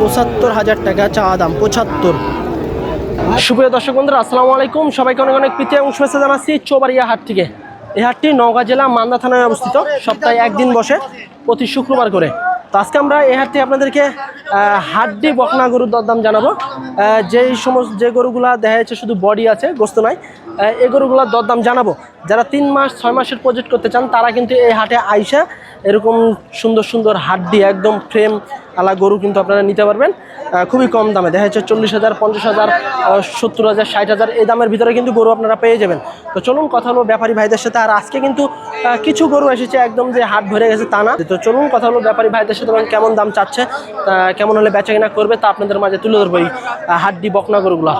পঁচাত্তর হাজার টাকা চাওয়া দাম, পঁচাত্তর। সুপ্রিয় দর্শক বন্ধুরা, আসসালামু আলাইকুম। সবাইকে অনেক অনেক প্রীতি এবং শুভেচ্ছা জানাচ্ছি চৌবাড়িয়া হাট থেকে। এই হাটটি নওগাঁ জেলা মান্দা থানায় অবস্থিত। সপ্তাহে একদিন বসে, প্রতি শুক্রবার করে। তো আজকে আমরা এই হাটটি আপনাদেরকে হাড্ডি, বকনা গরুর দরদাম জানাব। যেই সমস্ত, যে গরুগুলা দেখা যাচ্ছে শুধু বডি আছে, গোস্ত নাই এই গরুগুলার দরদাম জানাব। যারা তিন মাস, ছয় মাসের প্রজেক্ট করতে চান, তারা কিন্তু এই হাটে আইসা এরকম সুন্দর সুন্দর হাড্ডি একদম ফ্রেম আলা গরু কিন্তু আপনারা নিতে পারবেন। খুবই কম দামে। দেখা যাচ্ছে চল্লিশ হাজার পঞ্চাশ হাজার সত্তর হাজার ষাট হাজার এই দামের ভিতরে কিন্তু গরু আপনারা পেয়ে যাবেন। তো চলুন কথা হলো ব্যাপারী ভাইদের সাথে। আর আজকে কিন্তু কিছু গরু এসেছে একদম যে হাট ভরে গেছে তা না। তো চলুন কথা হলো ব্যাপারী ভাইদের সাথে কেমন দাম চাচ্ছে কেমন হলে বেচা কিনা করবে তা আপনাদের মাঝে তুলে ধরবো এই হাড্ডি বকনা গরুগুলো।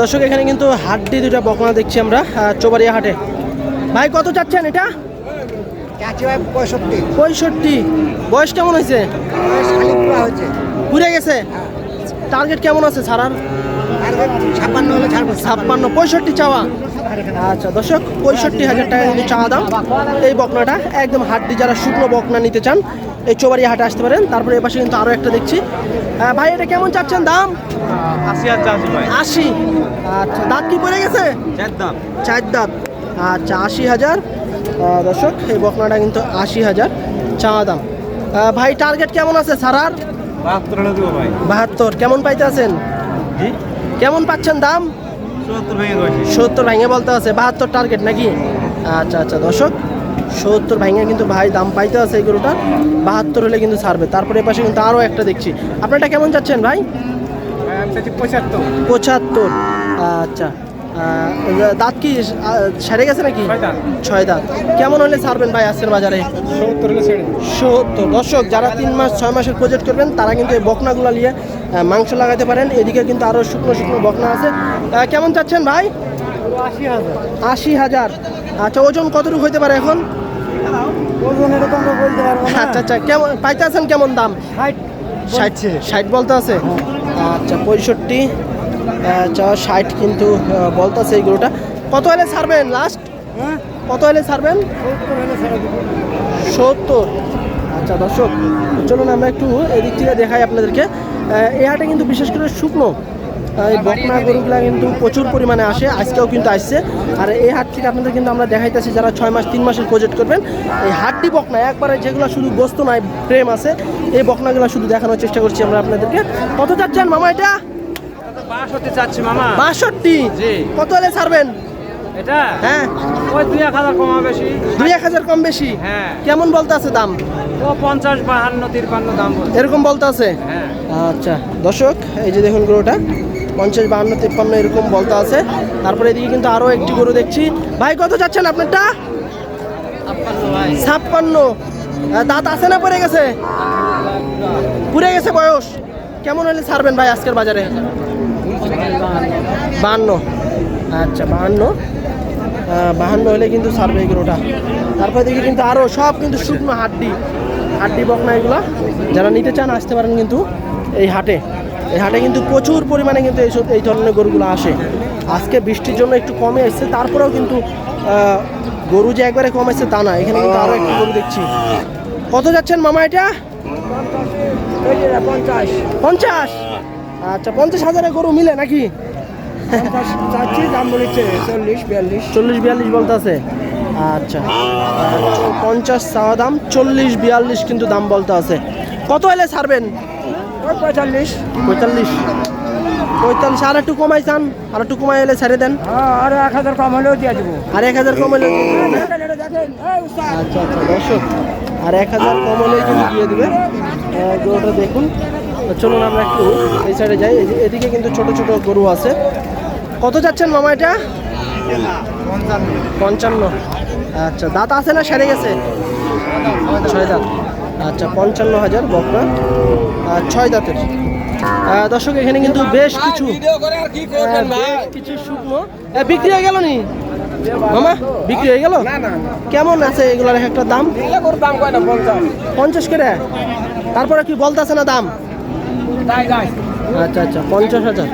দর্শক এখানে কিন্তু হাড্ডি দুটা বকনা দেখছি আমরা আহ, চৌবাড়িয়া হাটে। ভাই কত চাচ্ছেন এটা? পঁয়ষট্টি। পঁয়ষট্টি। বয়স কেমন হয়েছে? ঘুরে গেছে? টার্গেট কেমন আছে ছাড়ার ছাপ্পান্ন হলে ছাড়বো ছাপ্পান্ন। পঁয়ষট্টি চাওয়া। আচ্ছা দর্শক পঁয়ষট্টি হাজার টাকা কিন্তু চাওয়া দাম এই বকনাটা একদম হাড্ডি যারা শুকনো বকনা নিতে চান এই চোবাড়ি হাটে আসতে পারেন। তারপরে এপাশে কিন্তু আরও একটা দেখছি। ভাই এটা কেমন চাচ্ছেন দাম? আশি আশি। আচ্ছা দাঁত কি পড়ে গেছে? একদম চার দাঁত। আচ্ছা আশি হাজার। দর্শক এই বকনাটা কিন্তু আশি হাজার চাওয়া দাম। ভাই টার্গেট কেমন আছে সারার? বাহাত্তর কেমন পাইতে আছেন? কেমন পাচ্ছেন দাম? সত্তর ভেঙে বলতে আছে বাহাত্তর টার্গেট নাকি? আচ্ছা আচ্ছা দর্শক সত্তর ভেঙে কিন্তু ভাই দাম পাইতে আছে এই গরুটা বাহাত্তর হলে কিন্তু ছাড়বে। তারপরে এপাশে কিন্তু আরও একটা দেখছি। আপনারটা কেমন যাচ্ছেন ভাই? পঁচাত্তর। পঁচাত্তর আচ্ছা। দাঁত কি সেরে গেছে নাকি? ছয় দাঁত। কেমন হলে ছাড়বেন ভাই আজকের বাজারে? সত্তর দর্শক যারা তিন মাস ছয় মাসের প্রজেক্ট করবেন তারা কিন্তু এই বকনাগুলো নিয়ে মাংস লাগাতে পারেন। এদিকে কিন্তু আরও শুকনো শুকনো বকনা আছে। কেমন চাচ্ছেন ভাই? আশি হাজার। আচ্ছা ওজন কতটুকু হইতে পারে এখন? ওজন বলতে আচ্ছা আচ্ছা কেমন পাইতে আছেন কেমন দাম? ষাট। ষাট ষাট বলতে আছে? আচ্ছা পঁয়ষট্টি। আচ্ছা ষাট কিন্তু আহ, বলতে আছে এই গরুটা। কত হলে ছাড়বেন? লাস্ট হ্যাঁ? কত হলে ছাড়বেন? সত্তর আচ্ছা দর্শক চলুন আমরা একটু এদিক থেকে দেখাই আপনাদেরকে। এই হাটে কিন্তু বিশেষ করে শুকনো এই বকনা গরুগুলা কিন্তু প্রচুর পরিমাণে আসে আজকেও কিন্তু আসছে। আর এই হাট থেকে আপনাদের কিন্তু আমরা দেখাইতেছি যারা ছয় মাস তিন মাসের প্রজেক্ট করবেন এই হাটটি বকনা একবারে যেগুলো শুধু গোস্ত নয় প্রেম আছে এই বকনাগুলো শুধু দেখানোর চেষ্টা করছি আমরা আপনাদেরকে। কত যাচ্ছেন মামা এটা? বাষট্টি চাচ্ছি মামা। বাষট্টি? কত হলে ছাড়বেন? এটা? হ্যাঁ। ওই দুই এক হাজার কমা বেশি। দুই এক হাজার কম বেশি? হ্যাঁ। কেমন বলতে আছে দাম? ও পঞ্চাশ বাহান্ন তিরপান্ন দাম এরকম বলতে আছে? হ্যাঁ। আচ্ছা। দর্শক এই যে দেখুন গরুটা পঞ্চাশ বাহান্ন তিপ্পান্ন এরকম বলতে আছে। তারপরে এদিকে কিন্তু আরও একটি গরু দেখছি। ভাই কত যাচ্ছেন আপনারটা? ছাপ্পান্ন দাঁত আছে না পড়ে গেছে? পুড়ে গেছে বয়স। কেমন হলে ছাড়বেন ভাই আজকের বাজারে? বাহান্ন। আচ্ছা বাহান্ন। বাহান্ন হলে কিন্তু এই গরুটা। তারপরে দেখি কিন্তু আরও সব কিন্তু শুকনো হাড্ডি। হাড্ডি, বকনা এগুলা। যারা নিতে চান, আসতে পারেন কিন্তু এই হাটে। এই হাটে কিন্তু প্রচুর পরিমাণে কিন্তু এইসব এই ধরনের গরুগুলো আসে। আজকে বৃষ্টির জন্য একটু কমে এসছে। তারপরেও কিন্তু গরু যে একবারে কম এসছে তা না। এখানে কিন্তু আরও একটু গরু দেখছি। কত যাচ্ছেন মামা এটা? পঞ্চাশ। পঞ্চাশ? আচ্ছা পঞ্চাশ হাজারে গরু মিলে নাকি? চাচ্ছি দাম বলেছে চল্লিশ বিয়াল্লিশ। চল্লিশ বিয়াল্লিশ বলতে আছে আচ্ছা পঞ্চাশ চাওয়া দাম চল্লিশ বিয়াল্লিশ কিন্তু দাম বলতে আছে কত এলে ছাড়বেন? পঁয়তাল্লিশ। পঁয়তাল্লিশ। পঁয়তাল্লিশ আর একটু কমাই চান আর একটু কমাই এলে ছেড়ে দেন। হ্যাঁ আর এক হাজার কম হলেও দিয়ে দেবো। আর এক হাজার কম হলে। আচ্ছা আচ্ছা দর্শক আর এক হাজার কম হলেই কিন্তু দিয়ে দেবে। গরুটা দেখুন। চলুন আমরা একটু এই সাইডে যাই। এদিকে কিন্তু ছোট ছোট গরু আছে। কত যাচ্ছেন মামা এটা? পঞ্চান্ন। আচ্ছা দাঁত আছে না সেরে গেছে? ছয় দাঁত। আচ্ছা পঞ্চান্ন হাজার বকরা আর ছয় দাঁতের। দর্শক এখানে কিন্তু বেশ কিছু আহ, কিছু শুকনো। বিক্রি হয়ে গেল নি? মামা বিক্রি হয়ে গেল? কেমন আছে এগুলোর একটা দাম? দাম পঞ্চাশ করে? তারপরে কি বলতেছে না দাম? আচ্ছা আচ্ছা পঞ্চাশ হাজার।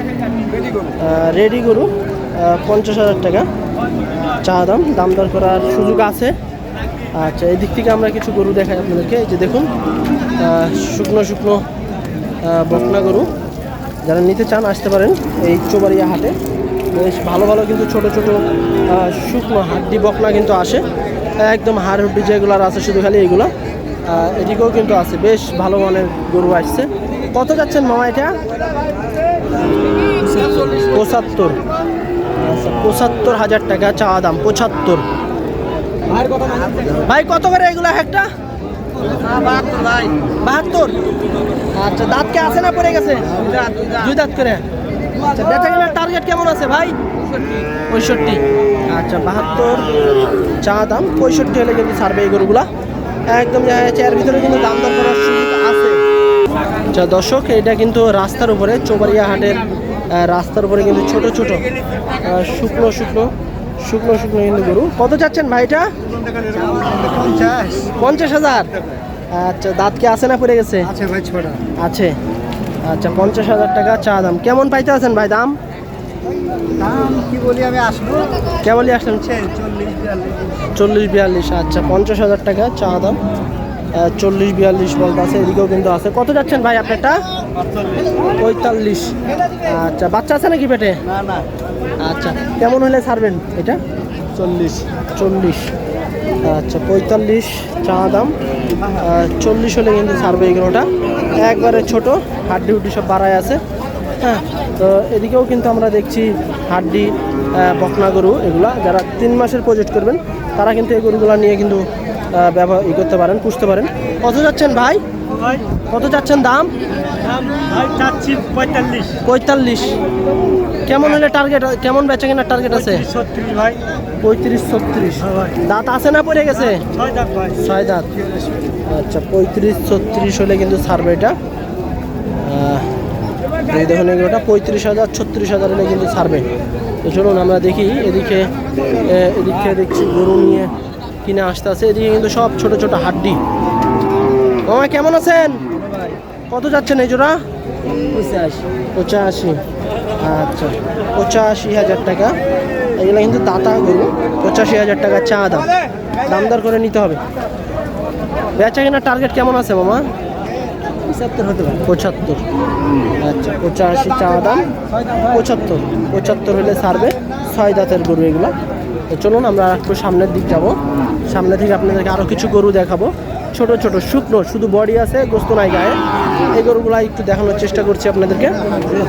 রেডি গরু পঞ্চাশ হাজার টাকা। চা দাম দাম দর করার সুযোগ আছে। আচ্ছা এই দিক থেকে আমরা কিছু গরু দেখাই আপনাদেরকে। এই যে দেখুন শুকনো শুকনো বকনা গরু। যারা নিতে চান, আসতে পারেন এই চোবাড়িয়া হাটে। বেশ ভালো ভালো কিন্তু ছোট ছোট শুকনো হাড্ডি বকনা কিন্তু আসে। একদম হাড় হুড্ডি যেগুলো আছে, শুধু খালি এইগুলো এদিকেও কিন্তু আছে। বেশ ভালো মানের গরু আসছে। কত যাচ্ছেন মামা এটা? পঁচাত্তর। পঁচাত্তর হাজার টাকা চাওয়া দাম, পঁচাত্তর। ভাই, কত করে এগুলো একটা? বাহাত্তর। আচ্ছা দাঁত কে আছে না পড়ে গেছে? দুই দাঁত করে। আচ্ছা বেচা কেনার টার্গেট কেমন আছে ভাই? পঁয়ষট্টি। আচ্ছা বাহাত্তর। চা দাম, পঁয়ষট্টি হলে কিন্তু ছাড়বে এই গরুগুলা একদম দেখা যাচ্ছে, এর ভিতরে কিন্তু দাম দর করার সুযোগ আছে। আচ্ছা দর্শক এটা কিন্তু রাস্তার উপরে চোবাড়িয়া হাটের রাস্তার উপরে কিন্তু ছোট ছোট শুকনো শুকনো শুকনো শুকনো কিন্তু গরু। কত চাচ্ছেন ভাইটা পঞ্চাশ হাজার। আচ্ছা দাঁত কি আছে না পড়ে গেছে? আছে আছে। আচ্ছা পঞ্চাশ হাজার টাকা চা দাম। কেমন পাইতে আছেন ভাই দাম? দাম কি বলি আমি আসব? কেমনই চল্লিশ বিয়াল্লিশ আচ্ছা পঞ্চাশ হাজার টাকা চা দাম। চল্লিশ বিয়াল্লিশ বলতে আছে এদিকেও কিন্তু আছে। কত যাচ্ছেন ভাই আপনারটা? পঁয়তাল্লিশ। আচ্ছা বাচ্চা আছে নাকি পেটে? আচ্ছা কেমন হলে ছাড়বেন এটা? চল্লিশ। চল্লিশ। আচ্ছা পঁয়তাল্লিশ চা দাম। চল্লিশ হলে কিন্তু ছাড়বে এগুলোটা একবারে ছোট হাড্ডি হুড্ডি সব বাড়ায় আছে। হ্যাঁ তো এদিকেও কিন্তু আমরা দেখছি হাড্ডি বকনা গরু এগুলা। যারা তিন মাসের প্রজেক্ট করবেন তারা কিন্তু এই গরুগুলো নিয়ে কিন্তু ব্যবহার ই করতে পারেন পুষতে পারেন। কত যাচ্ছেন ভাই? কত যাচ্ছেন দাম? পঁয়তাল্লিশ। কেমন হলে টার্গেট কেমন বেচা কেনার টার্গেট আছে? ভাই। পঁয়ত্রিশ ছত্রিশ। দাঁত আছে না পড়ে গেছে? ছয় দাঁত আচ্ছা পঁয়ত্রিশ ছত্রিশ হলে কিন্তু ছাড়বে এটা এই দেখুন এগুলোটা পঁয়ত্রিশ হাজার ছত্রিশ হাজার হলে কিন্তু ছাড়বে তো চলুন আমরা দেখি এদিকে এদিকে দেখছি গরু নিয়ে কিনে আসতে আছে। এদিকে কিন্তু সব ছোট ছোট হাড্ডি। মামা কেমন আছেন? কত যাচ্ছেন এই জোড়া? পঁচাশি। আচ্ছা পঁচাশি হাজার টাকা। এগুলো কিন্তু দাতা গরু। পঁচাশি হাজার টাকা চা দাম। দাম দর করে নিতে হবে। বেচা কেনার টার্গেট কেমন আছে মামা? পঁচাত্তর হতে পারে। পঁচাত্তর। আচ্ছা পঁচাশি চা দাম। পঁচাত্তর। পঁচাত্তর হলে ছাড়বে। ছয় দাঁতের গরু এগুলো। তো চলুন আমরা একটু সামনের দিক যাব। সামনে থেকে আপনাদেরকে আরও কিছু গরু দেখাবো। ছোট ছোট শুকনো শুধু বডি আছে গোস্ত নাই গায়ে। এই গরুগুলো একটু দেখানোর চেষ্টা করছি আপনাদেরকে।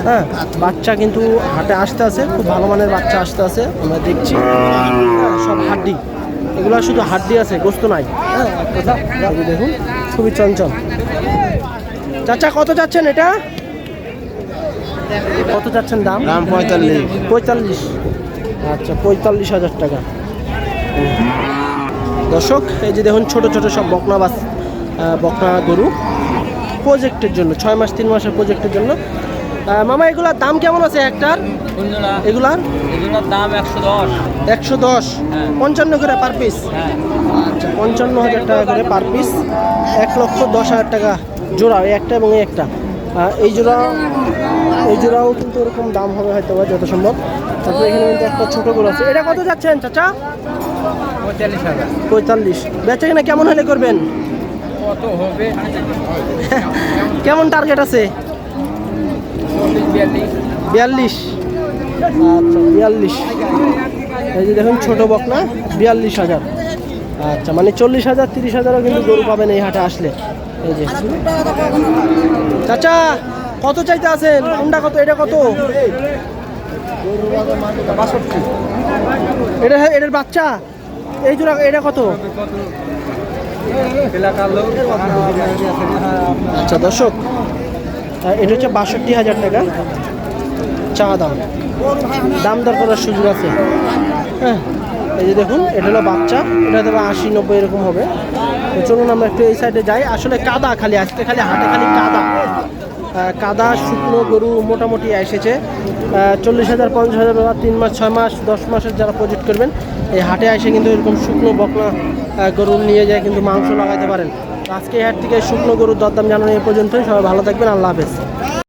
হ্যাঁ বাচ্চা কিন্তু হাটে আসতে আছে খুব ভালো মানের বাচ্চা আসতে আছে আমরা দেখছি। হ্যাঁ, সব হাড্ডি। এগুলো শুধু হাড্ডি আছে গোস্ত নাই। হ্যাঁ দেখুন খুবই চঞ্চল। চাচা কত যাচ্ছেন এটা? কত যাচ্ছেন দাম? দাম পঁয়তাল্লিশ। পঁয়তাল্লিশ। আচ্ছা পঁয়তাল্লিশ হাজার টাকা। দর্শক এই যে দেখুন ছোট ছোট সব বকনা বাস বকনা গরু। প্রজেক্টের জন্য ছয় মাস তিন মাসের প্রজেক্টের জন্য। মামা এগুলার দাম কেমন আছে একটার? এগুলার? এগুলোর দাম একশো দশ। একশো দশ। হ্যাঁ। পঞ্চান্ন করে পার পিস হ্যাঁ। আচ্ছা পঞ্চান্ন হাজার টাকা করে পার পিস এক লক্ষ দশ হাজার টাকা জোড়া এই একটা এবং এই একটা। এই জোড়া এই জোড়াও কিন্তু ওরকম দাম হবে হয়তো বা যত সম্ভব। তারপরে এখানে কিন্তু একটা ছোটো গরু আছে। এটা কত যাচ্ছেন চাচা? পঁয়তাল্লিশ হাজার। পঁয়তাল্লিশ। বেচা কিনা কেমন হলে করবেন? কত হবে? কেমন টার্গেট আছে? বিয়াল্লিশ। বিয়াল্লিশ। আচ্ছা বিয়াল্লিশ। এই যে দেখুন ছোটো বকনা বিয়াল্লিশ হাজার। আচ্ছা মানে চল্লিশ হাজার তিরিশ হাজারও কিন্তু গরু পাবেন এই হাটে আসলে। এই যে। চাচা কত চাইতে আছেন? কোনটা কত? এটা কত? এটা এটার বাচ্চা? এই জোড়া এটা কত? আচ্ছা দর্শক এটা হচ্ছে বাষট্টি হাজার টাকা। চা দাম। দাম দর করার সুযোগ আছে। হ্যাঁ এই যে দেখুন, এটা হলো বাচ্চা। এটা দেবে আশি, নব্বই এরকম হবে। চলুন আমরা একটু এই সাইডে যাই। আসলে কাদা খালি, আজকে খালি হাটে খালি কাদা। কাদা, শুকনো গরু মোটামুটি এসেছে। চল্লিশ হাজার, পঞ্চাশ হাজার বা তিন মাস, ছয় মাস, দশ মাসের যারা প্রজেক্ট করবেন, এই হাটে এসে কিন্তু এরকম শুকনো, বকনা গরু নিয়ে যায়, কিন্তু মাংস লাগাতে পারেন। আজকে হাট থেকে শুকনো গরুর দরদাম জানানো এ পর্যন্তই। সবাই ভালো থাকবেন, আল্লাহ হাফেজ।